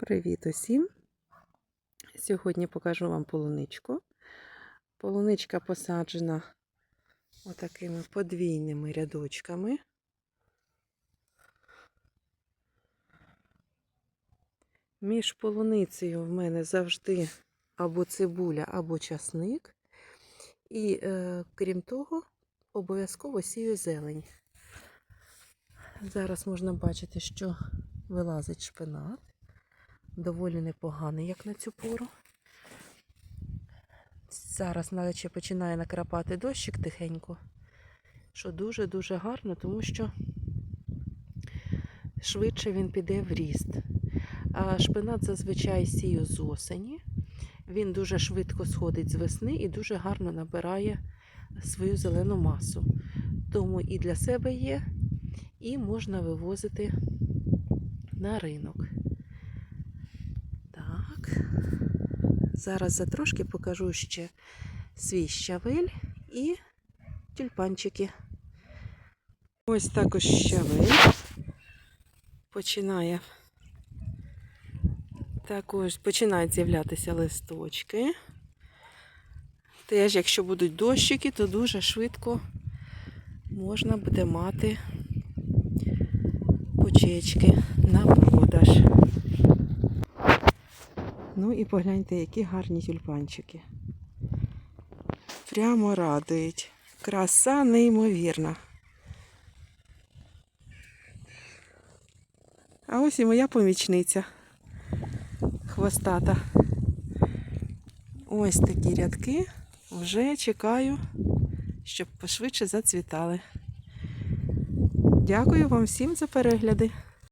Привіт усім! Сьогодні покажу вам полуничку. Полуничка посаджена отакими подвійними рядочками. Між полуницею в мене завжди або цибуля, або часник. І е, крім того, обов'язково сію зелень. Зараз можна бачити, що вилазить шпинат. Доволі непоганий, як на цю пору. Зараз наче починає накрапати дощик тихенько, що дуже-дуже гарно, тому що швидше він піде в ріст. А шпинат зазвичай сію з осені. Він дуже швидко сходить з весни і дуже гарно набирає свою зелену масу. Тому і для себе є, і можна вивозити на ринок. Зараз за трошки покажу ще свій щавель і тюльпанчики. Ось також щавель починає. Також починають з'являтися листочки. Теж, якщо будуть дощики, то дуже швидко можна буде мати почечки на Ну і погляньте, які гарні тюльпанчики. Прямо радують. Краса неймовірна. А ось і моя помічниця хвостата. Ось такі рядки. Вже чекаю, щоб пошвидше зацвітали. Дякую вам всім за перегляди.